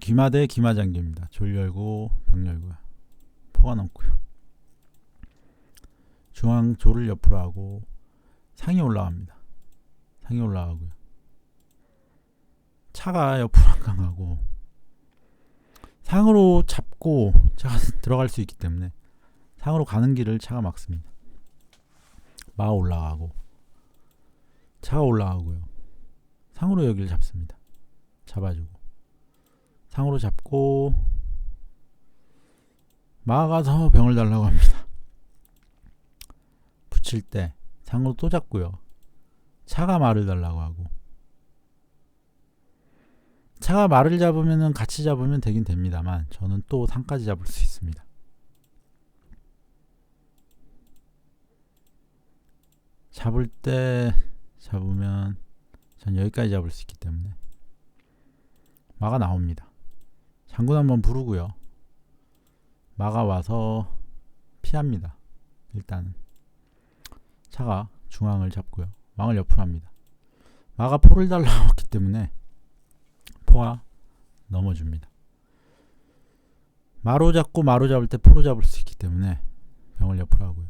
기마대 기마장기입니다. 졸 열고 병 열고요. 포가 넘고요. 중앙 조를 옆으로 하고 상이 올라갑니다. 상이 올라가고요. 차가 옆으로 안 강하고 상으로 잡고 차가 들어갈 수 있기 때문에 상으로 가는 길을 차가 막습니다. 마 올라가고 차가 올라가고요. 상으로 여기를 잡습니다. 잡아주고 상으로 잡고 마가서 병을 달라고 합니다. 붙일 때 상으로 또 잡고요. 차가 말을 달라고 하고 차가 말을 잡으면은 같이 잡으면 되긴 됩니다만 저는 또 상까지 잡을 수 있습니다. 잡을 때 잡으면 전 여기까지 잡을 수 있기 때문에 마가 나옵니다. 장군 한번 부르고요. 마가 와서 피합니다. 일단은 차가 중앙을 잡고요. 왕을 옆으로 합니다. 마가 포를 달라고 했기 때문에 포가 넘어줍니다. 마로 잡고 마로 잡을 때 포로 잡을 수 있기 때문에 병을 옆으로 하고요.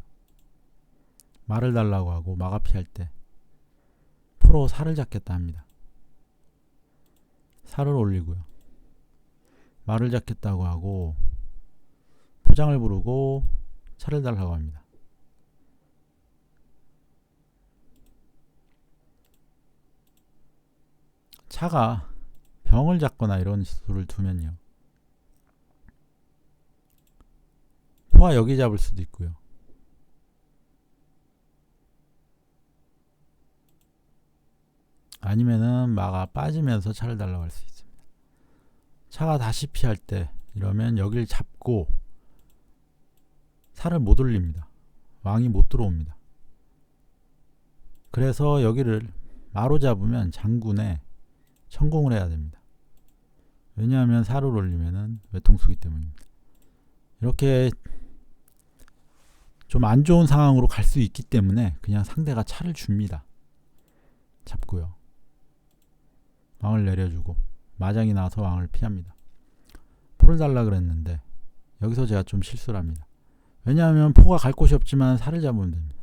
말을 달라고 하고 마가 피할 때 포로 살을 잡겠다 합니다. 살을 올리고요. 말을 잡겠다고 하고 포장을 부르고 차를 달라고 합니다. 차가 병을 잡거나 이런 수를 두면요. 포가 여기 잡을 수도 있고요. 아니면은 마가 빠지면서 차를 달라고 할 수 있습니다. 차가 다시 피할 때 이러면 여기를 잡고 살을 못 올립니다. 왕이 못 들어옵니다. 그래서 여기를 마로 잡으면 장군에 천공을 해야 됩니다. 왜냐하면 살을 올리면은 외통수기 때문입니다. 이렇게 좀 안 좋은 상황으로 갈 수 있기 때문에 그냥 상대가 차를 줍니다. 잡고요. 왕을 내려주고 마장이 나와서 왕을 피합니다. 포를 달라 그랬는데 여기서 제가 좀 실수를 합니다. 왜냐하면 포가 갈 곳이 없지만 살을 잡으면 됩니다.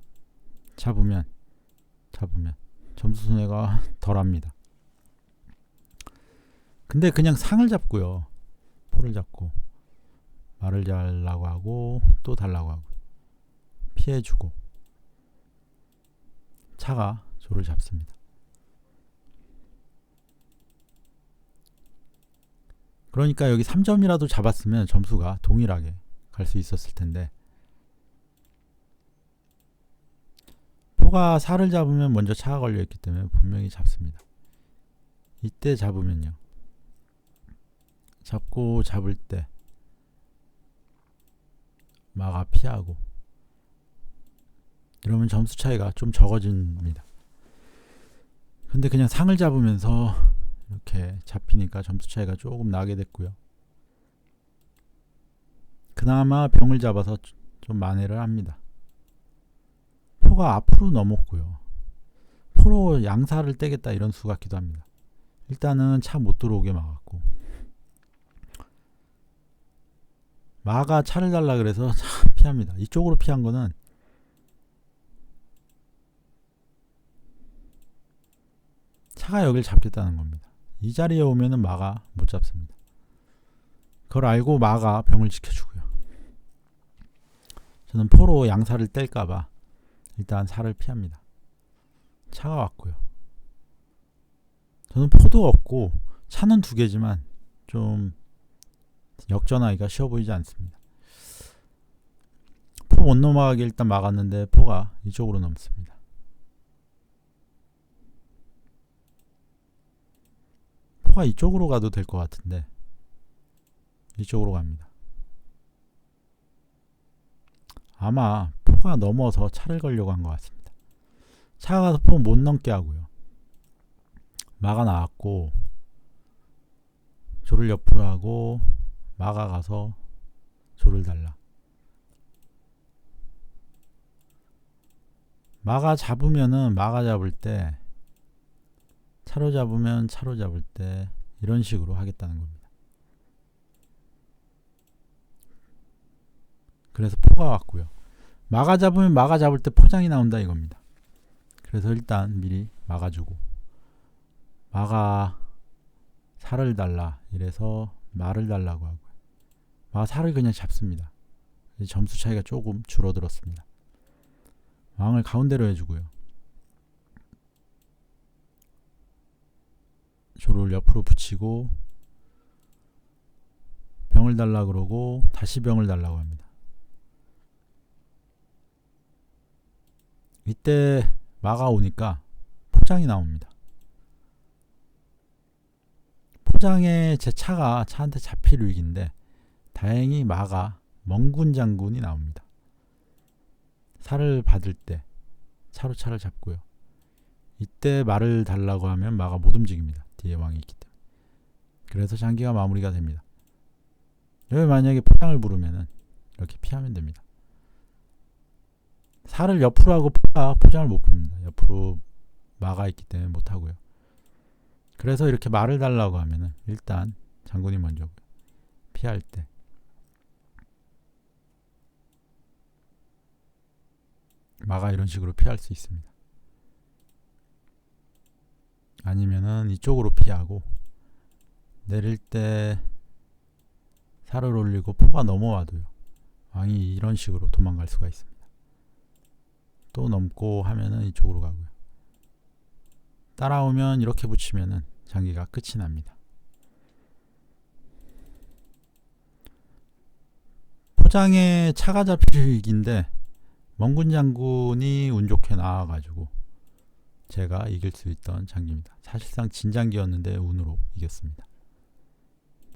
잡으면 잡으면 점수 손해가 덜합니다. 근데 그냥 상을 잡고요. 포를 잡고 말을 달라고 하고 또 달라고 하고 피해주고 차가 조를 잡습니다. 그러니까 여기 3점이라도 잡았으면 점수가 동일하게 갈 수 있었을 텐데 포가 살을 잡으면 먼저 차가 걸려있기 때문에 분명히 잡습니다. 이때 잡으면요. 잡고 잡을 때 마가 피하고 이러면 점수 차이가 좀 적어집니다. 근데 그냥 상을 잡으면서 이렇게 잡히니까 점수 차이가 조금 나게 됐고요. 그나마 병을 잡아서 좀 만회를 합니다. 포가 앞으로 넘었고요. 포로 양사를 떼겠다 이런 수 같기도 합니다. 일단은 차 못 들어오게 막았고 마가 차를 달라 그래서 차 피합니다. 이쪽으로 피한 거는 차가 여길 잡겠다는 겁니다. 이 자리에 오면은 마가 못 잡습니다. 그걸 알고 마가 병을 지켜주고요. 저는 포로 양사를 뗄까봐 일단 살을 피합니다. 차가 왔고요. 저는 포도 없고 차는 두 개지만 좀 역전하기가 쉬워 보이지 않습니다. 포 못 넘어가게 일단 막았는데 포가 이쪽으로 넘습니다. 포가 이쪽으로 가도 될 것 같은데 이쪽으로 갑니다. 아마 포가 넘어서 차를 걸려고 한 것 같습니다. 차가 가서 포 못 넘게 하고요. 마가 나왔고 조를 옆으로 하고 마가 가서 조를 달라. 마가 잡으면은 마가 잡을 때 차로 잡으면 차로 잡을 때 이런 식으로 하겠다는 겁니다. 그래서 포가 왔고요. 막아 잡으면 막아 잡을 때 포장이 나온다 이겁니다. 그래서 일단 미리 막아주고 막아 살을 달라 이래서 말을 달라고 하고요. 마 살을 그냥 잡습니다. 점수 차이가 조금 줄어들었습니다. 왕을 가운데로 해주고요. 조를 옆으로 붙이고 병을 달라 그러고 다시 병을 달라고 합니다. 이때 마가 오니까 포장이 나옵니다. 포장에 제 차가 차한테 잡힐 위기인데 다행히 마가 멍군 장군이 나옵니다. 살을 받을 때 차로 차를 잡고요. 이때 말을 달라고 하면 마가 못 움직입니다. 뒤에 왕이 있기 때문에. 그래서 장기가 마무리가 됩니다. 여기 만약에 포장을 부르면은 이렇게 피하면 됩니다. 살을 옆으로 하고 포장을 못 부릅니다. 옆으로 마가 있기 때문에 못 하고요. 그래서 이렇게 말을 달라고 하면은 일단 장군이 먼저고요. 피할 때 마가 이런 식으로 피할 수 있습니다. 아니면은 이쪽으로 피하고 내릴 때 살을 올리고 포가 넘어와도요. 왕이 이런 식으로 도망갈 수가 있습니다. 또 넘고 하면은 이쪽으로 가고요. 따라오면 이렇게 붙이면은 장기가 끝이 납니다. 포장에 차가 잡힐 위기인데 멍군 장군이 운 좋게 나와가지고 제가 이길 수 있던 장기입니다. 사실상 진장기였는데 운으로 이겼습니다.